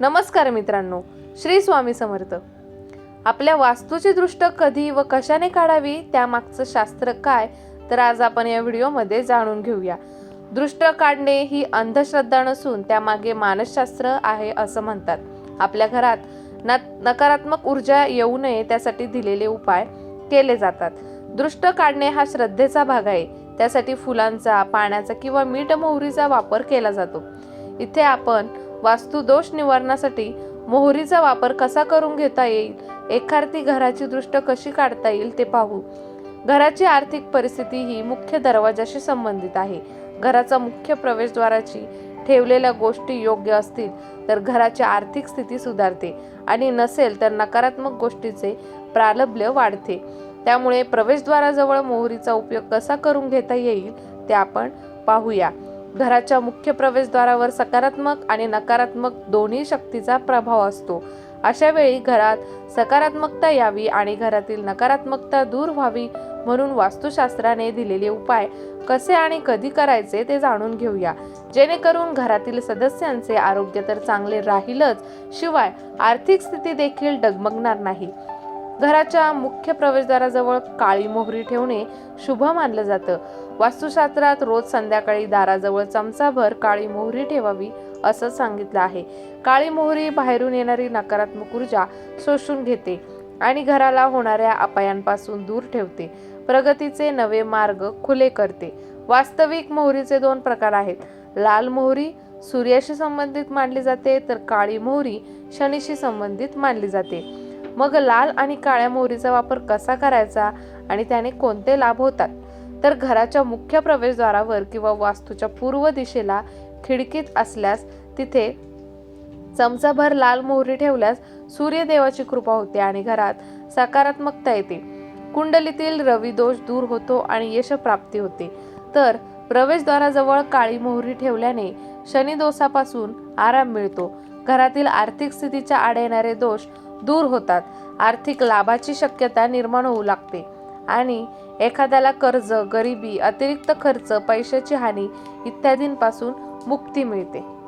नमस्कार मित्रांनो श्री स्वामी समर्थ. आपल्या वास्तूची दृष्ट कधी व कशाने काढावी त्यामागचं शास्त्र काय तर आज आपण या व्हिडिओमध्ये जाणून घेऊया. दृष्ट काढणे ही अंधश्रद्धा नसून त्यामागे मानसशास्त्र आहे असं म्हणतात. आपल्या घरात न नकारात्मक ऊर्जा येऊ नये त्यासाठी दिलेले उपाय केले जातात. दृष्ट काढणे हा श्रद्धेचा भाग आहे. त्यासाठी फुलांचा पाण्याचा किंवा मीठ मोहरीचा वापर केला जातो. इथे आपण वास्तुदोष निवारणासाठी मोहरीचा वापर कसा करून घेता येईल? एखादी घराची दृष्ट कशी काढता येईल ते पाहू. घराची आर्थिक परिस्थिती ही मुख्य दरवाजाशी संबंधित आहे. घराचा मुख्य प्रवेशद्वाराची ठेवलेल्या गोष्टी योग्य असतील तर घराची आर्थिक स्थिती सुधारते आणि नसेल तर नकारात्मक गोष्टीचे प्रालभ्य वाढते. त्यामुळे प्रवेशद्वाराजवळ मोहरीचा उपयोग कसा करून घेता येईल ते आपण पाहूया. घराच्या मुख्य प्रवेशद्वारावर सकारात्मक आणि नकारात्मक दोन्ही शक्तीचा प्रभाव असतो. अशा वेळी घरात सकारात्मकता यावी आणि घरातील नकारात्मकता दूर व्हावी म्हणून वास्तुशास्त्राने दिलेले उपाय कसे आणि कधी करायचे ते जाणून घेऊया. जेणेकरून घरातील सदस्यांचे आरोग्य तर चांगले राहीलच शिवाय आर्थिक स्थिती देखील डगमगणार नाही. घराच्या मुख्य प्रवेशद्वाराजवळ काळी मोहरी ठेवणे शुभ मानलं जातं. वास्तुशास्त्रात रोज संध्याकाळी दाराजवळ चमचाभर काळी मोहरी ठेवावी असं सांगितलं आहे. काळी मोहरी बाहेरून येणारी नकारात्मक ऊर्जा शोषून घेते आणि घराला होणाऱ्या अपायांपासून दूर ठेवते. प्रगतीचे नवे मार्ग खुले करते. वास्तविक मोहरीचे दोन प्रकार आहेत. लाल मोहरी सूर्याशी संबंधित मानली जाते तर काळी मोहरी शनीशी संबंधित मानली जाते. मग लाल आणि काळ्या मोहरीचा वापर कसा करायचा आणि त्याने कोणते लाभ होतात? तर घराच्या मुख्य प्रवेशद्वारावर किंवा वास्तूच्या पूर्व दिशेला खिडकीत असल्यास तिथे चमचाभर लाल मोहरी ठेवल्यास सूर्यदेवाची कृपा होते आणि घरात सकारात्मकता येते. कुंडलीतील रवी दोष दूर होतो आणि यशप्राप्ती होते. तर प्रवेशद्वाराजवळ काळी मोहरी ठेवल्याने शनिदोषापासून आराम मिळतो. घरातील आर्थिक स्थितीच्या आड येणारे दोष दूर होतात. आर्थिक लाभाची शक्यता निर्माण होऊ लागते. आणि एखाद्याला कर्ज गरिबी अतिरिक्त खर्च पैशाची हानी इत्यादींपासून मुक्ती मिळते.